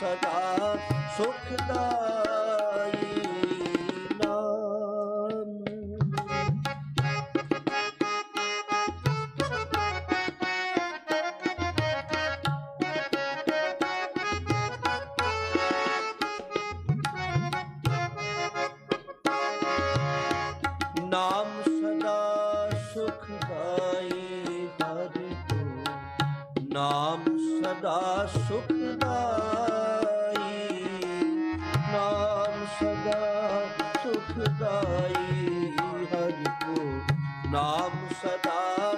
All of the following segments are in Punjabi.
ਸਦਾ ਸੁਖਦਾਈ ਨਾਮ। ਨਾਮ ਸਦਾ ਸੁਖਦਾਈ ਹਰਿ ਨਾਮ ਸਦਾ ਸੁਖਦਾਈ ਸਦਾ ਸੁਖਦਾਈ ਹਰਿ ਕੋ ਨਾਮ ਸਦਾ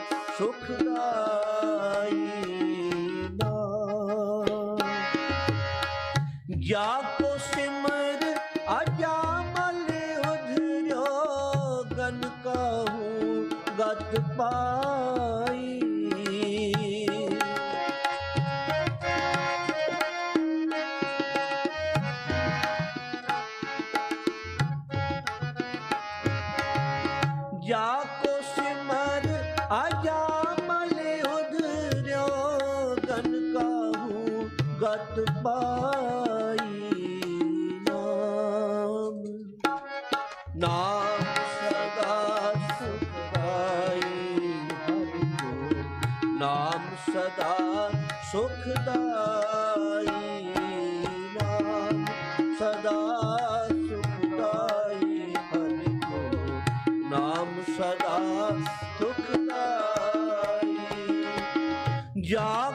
ਨਾਮ ਸਦਾ ਸੁਖਦਾਈ ਜਾ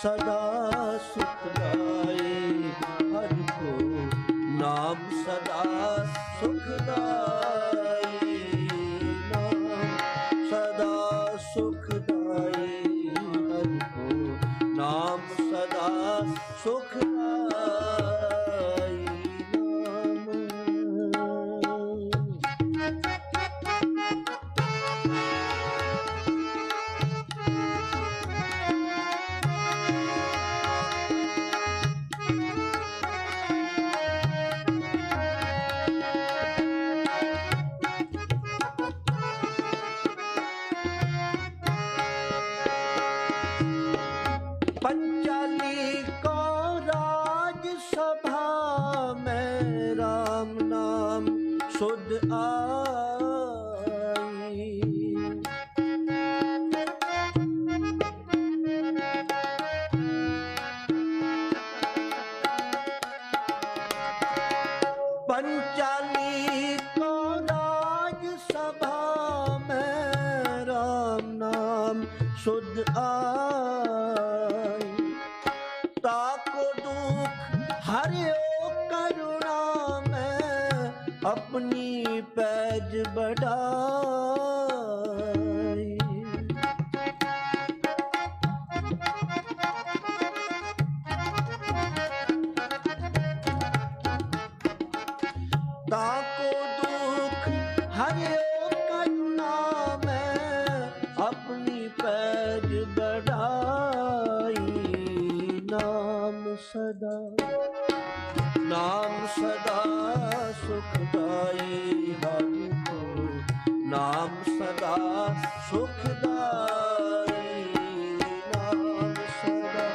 ਨਾਮ ਸਦਾ ਸੁਖਦਾਈ ਹਰ ਕੋ ਨਾਮ ਸਦਾ ਸੁਖਦਾਈ ਸੁਧ ਆਈ ਤਾਕੋ ਦੁਖ ਹਰਿਓ ਕਰੁਣਾ ਮੈਂ ਆਪਣੀ ਪੈਜ ਬੜਾ ਅਲਗ ਨਾਮ ਸਦਾ ਨਾਮ ਸਦਾ ਸੁਖਦਾਈ ਹਰਿ ਨਾਮ ਸਦਾ ਸੁਖਦਾਈ ਨਾਮ ਸਦਾ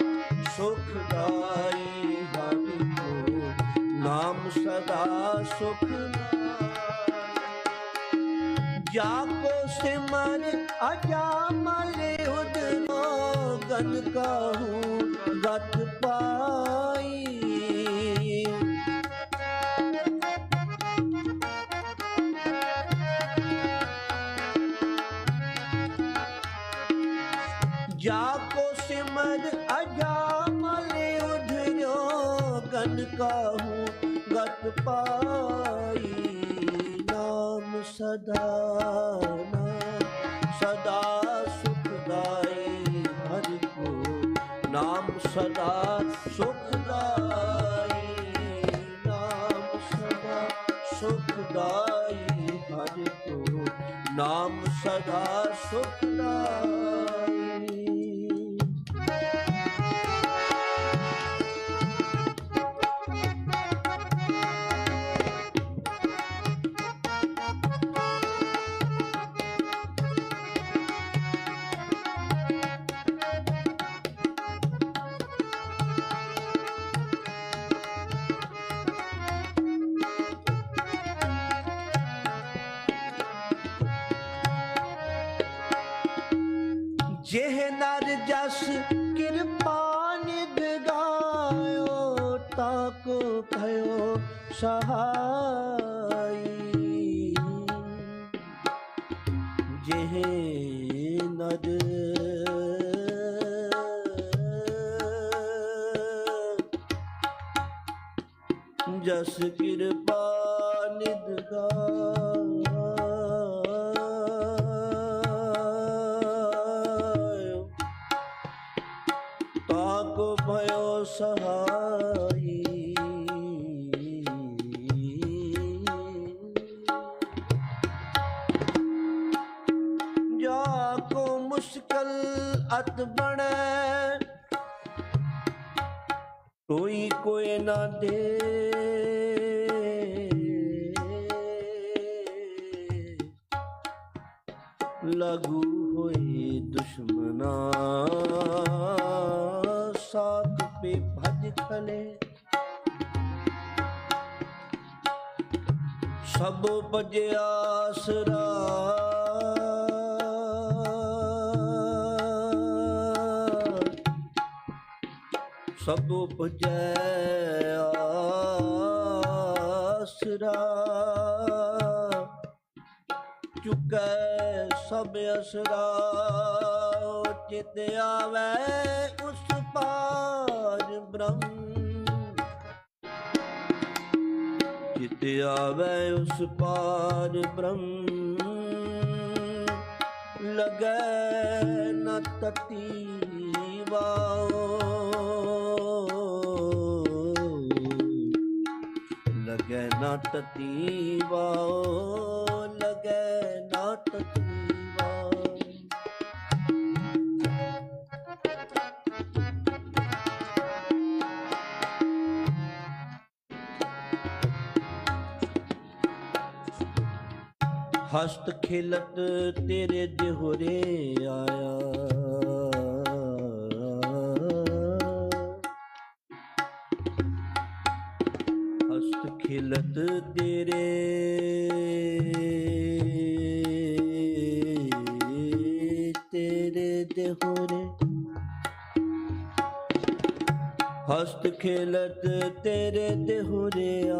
ਸੁਖਦਾਈ ਹਰਿ ਨਾਮ ਸਦਾ ਸੁਖਦਾਈ ਜਾ ਸਿਮਰ ਅਜਾ ਮਲੇ ਬਨ ਕਾਹੂ ਗੱਤ ਪਾਈ। ਜਾ ਕੋ ਸਿਮਰ ਅਜਾ ਮਲੇ ਉਧਿਓ ਗਨ ਕਾਹੂ ਗਤ ਪਾਈ। ਨਾਮ ਸਦਾ ਨਾਮ ਸਦਾ ਸਦਾ ਸੁਖਦਾਈ ਨਾਮ ਸਦਾ ਸੁਖਦਾਈ ਹਰਿ ਤੂੰ ਨਾਮ ਸਦਾ ਸੁਖਦਾਈ ਇਹ ਨਰ ਜਸ ਕਿਰਪਾ ਨਿਦਗਾਇਓ ਤਾ ਕੋ ਭਇਓ ਸਹਾਈ। ਜਿਹ ਨਦ ਜਸ ਕਿਰਪਾ ਨਿਦਗਾਇਓ ਅਤ ਬਣੈ। ਕੋਈ ਕੋਈ ਨਾ ਦੇ। ਲਗੂ ਹੋਏ ਦੁਸ਼ਮਨਾ, ਸਾਥ ਪੇ ਭਜ ਖਲੇ। ਸਭ ਭਜਿਆ ਆਸਰਾ। ਸਭ ਭਜੈ ਆਸਰਾ। ਚੁਕੈ ਸਭ ਅਸਰਾ ਚਿਤ ਆਵੈ ਉਸ ਪਾਰ ਬ੍ਰਹਮ। ਚਿਤ ਆਵੈ ਉਸ ਪਾਰ ਬ੍ਰਹਮ। ਲਗੈ ਨ ਤਤੀ ਵਾਓ ਲਗੈ ਨ ਤਤੀ ਲਗੈ ਨ ਤਤੀ ਹਸਤ ਖਿਲਤ ਤੇਰੇ ਦਿਹੁਰੇ ਆਇਆ। ਹਸਤ ਖਿਲਤ ਤੇਰੇ। ਤੇਰੇ ਦਿਹੁਰੇ ਹਸਤ ਖੇਲਤ ਤੇਰੇ ਦਿਹੁਰੇ ਆਇਆ।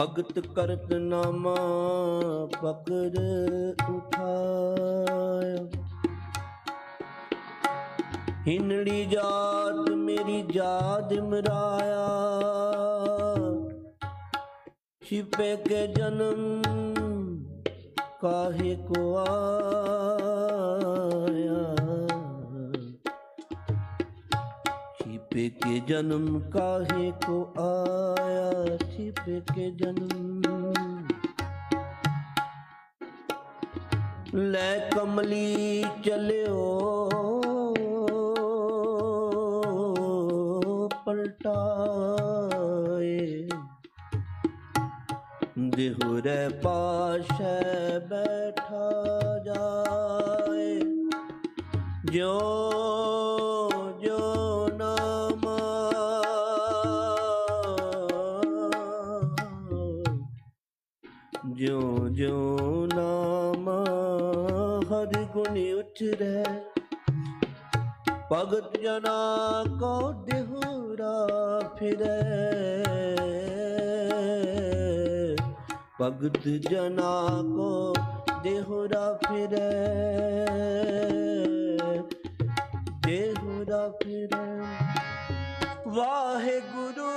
ਭਗਤ ਕਰਤ ਨਾਮਾ ਪਕੜ ਉਠਾਇਆ ਹਿਨੜੀ ਜਾਤ ਮੇਰੀ ਜਾਤ ਮਰਾਇਆ ਛਿਪੇ ਕੇ ਜਨਮ ਕਾਹੇ ਕੋ ਆਇਆ छिपे के जन्म काहे को आया छिपे के जन्म ਲੈ ਕਮਲੀ ਚਲਿਓ ਪਲਟਾਏ ਹੁਰੇ ਪਾਸ਼ੇ ਬੈਠਾ ਜਾਏ। ਜੋ ਜੋ ਨਾਮ। ਭਗਤ ਜਨਾ ਕੋ ਦਿਹੁਰਾ ਫਿਰੇ। ਭਗਤ ਜਨਾ ਕੋ ਦੇਹੁਰਾ ਫਿਰੇ ਦੇਹੁਰਾ ਫਿਰੇ ਵਾਹਿਗੁਰੂ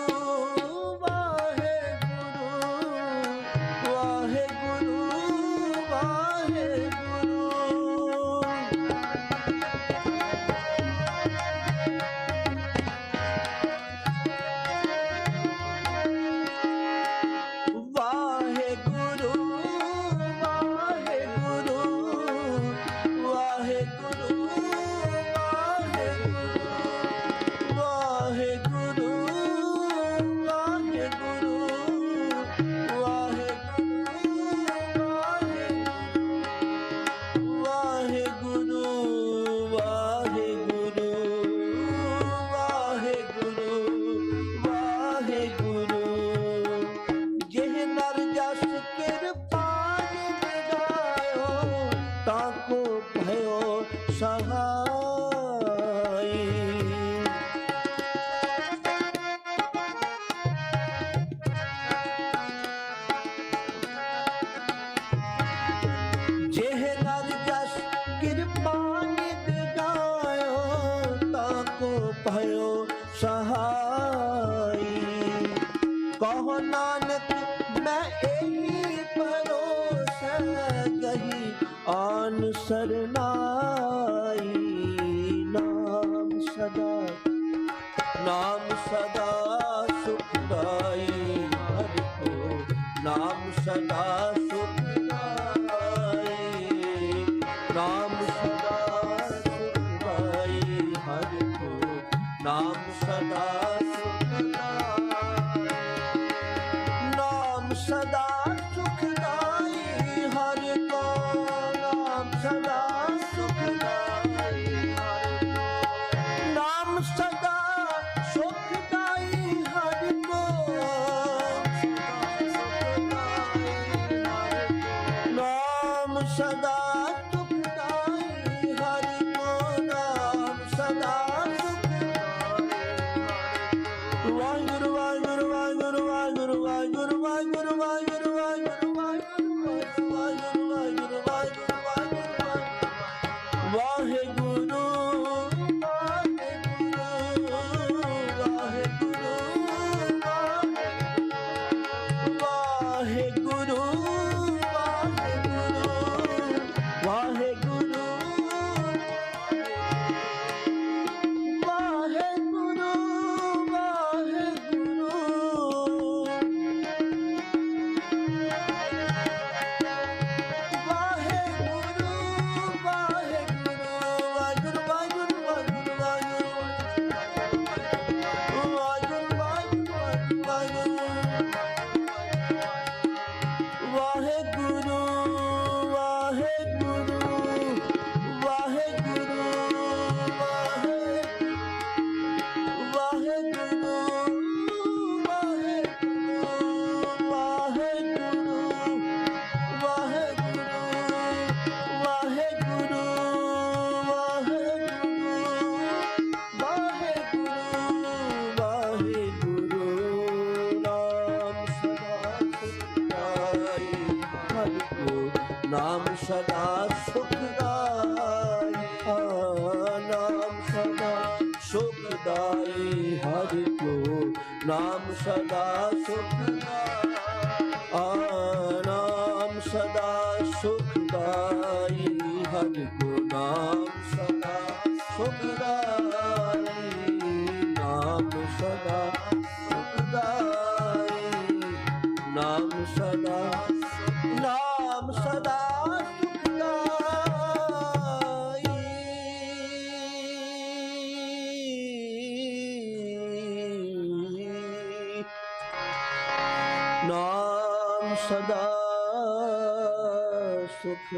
ਨਾਮ ਸਦਾ ਸੁਖ ਸਦਾ ਸੁਖ ਦਾਈ ਨਾਮ ਸਦਾ ਸੁਖ ਦਾਈ, ਹਰਿ ਕੋ ਨਾਮ ਸਦਾ ਸੁਖ ਦਾਈ ਨਾਮ ਸਦਾ ਸੁਖ ਦਾਈ, ਹਰਿ ਕੋ ਨਾਮ ਸਦਾ ਸੁਖ ਦਾਈ, ਨਾਮ ਸਦਾ ਸੁਖ ਦਾਈ, ਨਾਮ ਸਦਾ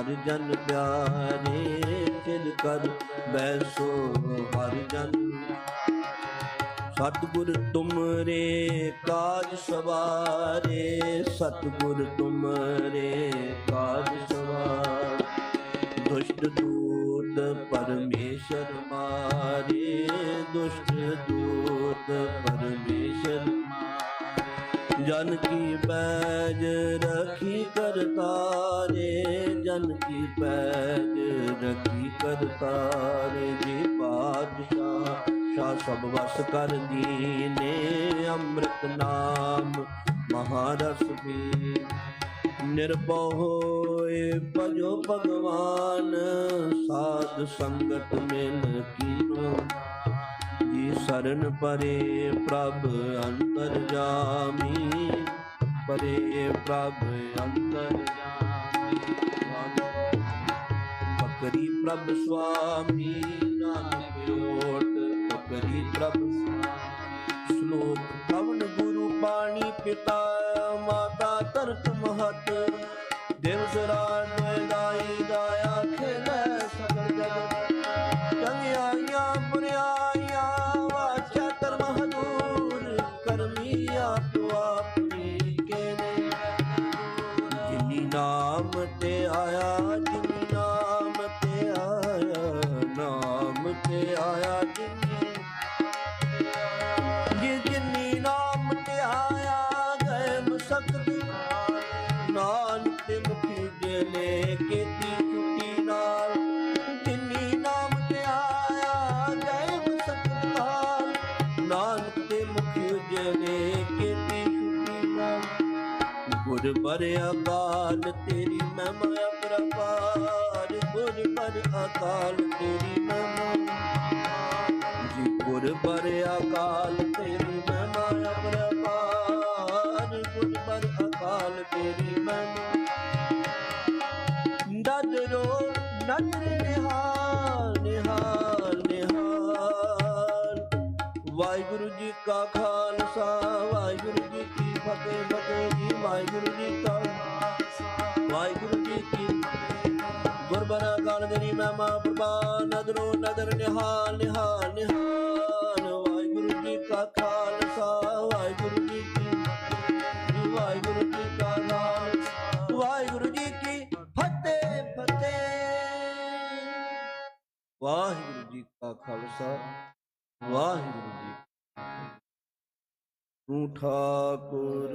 ਹਰ ਜਨ ਪਿਆਰੇ ਥਿਰ ਕਰ ਬੈਸੋ ਹਰ ਜਨ। ਸਤਿਗੁਰ ਤੁਮਰੇ ਕਾਜ ਸਵਾਰੇ, ਸਤਿਗੁਰ ਤੁਮਰੇ ਕਾਜ ਸਵਾਰ। ਦੁਸ਼ਟ ਦੂਤ ਪਰਮੇਸ਼ਰ ਮਾਰੇ, ਦੁਸ਼ਟ ਦੂਤ ਪਰਮੇਸ਼ਰ ਜਨ ਕੀ ਪੈਜ ਰਖੀ ਕਰਤਾਰੇ, ਜਨ ਕੀ ਪੈਜ ਰਖੀ ਕਰਤਾਰੇ ਜੀ ਪਾਤਸ਼ਾਹ ਸ਼ਾ ਸਭ ਵਸ ਕਰ ਦੀਨੇ ਅੰਮ੍ਰਿਤ ਨਾਮ, ਮਹਾਰਸ ਵੀ ਨਿਰਭਉ ਹੋਏ ਭਜੋ ਭਗਵਾਨ, ਸਾਧ ਸੰਗਤ ਮਿਲ ਕੀਨੋ ਜੀ ਸਰਨ ਪਰੇ ਪ੍ਰਭ ਅੰਤਰ ਜਾਮੀ, ਪਰੇ ਪ੍ਰਭ ਅੰਤਰ ਜਾਮੀ ਪਕਰੀ ਪ੍ਰਭ ਸੁਆਮੀ, ਨਾਨਕ ਓਟ ਪਕਰੀ ਪ੍ਰਭ ਸੁਆਮੀ। ਸ਼ਲੋਕ ਪਵਨ ਗੁਰੂ ਪਾਣੀ ਪਿਤਾ, ਮਾਤਾ ਤਰਕ ਮਹਤ ਦੇਵ ਸਰਾ ਦਾਈ ਗੁਰ ਅਕਾਲ ਤੇਰੀ ਮਹਿਮਾ ਅਪਰਪਾਰ ਗੁਰ ਬਰ ਅਕਾਲ, ਤੇਰੀ ਮਹਿਮਾ ਜੀ ਗੁਰ ਬਰ ਅਕਾਲ ਤੇਰੀ ਮਹਿਮਾ ਪ੍ਰਪਾਰ ਗੁਰ ਬਰ ਅਕਾਲ, ਤੇਰੀ ਮਹਿਮਾ ਨਦਰੋ ਨਦਰ ਨਿਹਾਲ ਨਿਹਾਲ ਨਿਹਾਲ। ਵਾਹਿਗੁਰੂ ਜੀ ਕਾ ਖਾਲਸਾ, ਵਾਹਿਗੁਰੂ ਜੀ ਕੀ ਫਤਿਹ ਫਤਿਹ ਜੀ ਵਾਹਿਗੁਰੂ ਜੀ ਕਾ ਵਾਹਿਗੁਰੂ ਜੀ ਕੀ ਫਤਿਹ। ਗੁਰਬਰਾ ਗਾਨ ਦੇਰੀ ਮਹਿਮਾ ਪ੍ਰਭਾ ਨਦਰੋ ਨਦਰ ਨਿਹਾਲ ਨਿਹਾਲ ਨਿਹਾਲ ਵਾਹਿਗੁਰੂ ਜੀ ਕਾ ਖਾਲਸਾ ਵਾਹਿਗੁਰੂ ਜੀ ਕੀ ਫਤਿਹ। ਵਾਹਿਗੁਰੂ ਜੀ ਕਾ ਖਾਲਸਾ, ਵਾਹਿਗੁਰੂ ਜੀ ਕੀ ਫਤਿਹ ਫਤਿਹ ਵਾਹਿਗੁਰੂ ਜੀ ਕਾ ਖਾਲਸਾ ਵਾਹਿਗੁਰੂ ਜੀ ਤੂੰ ਠਾਕੁਰ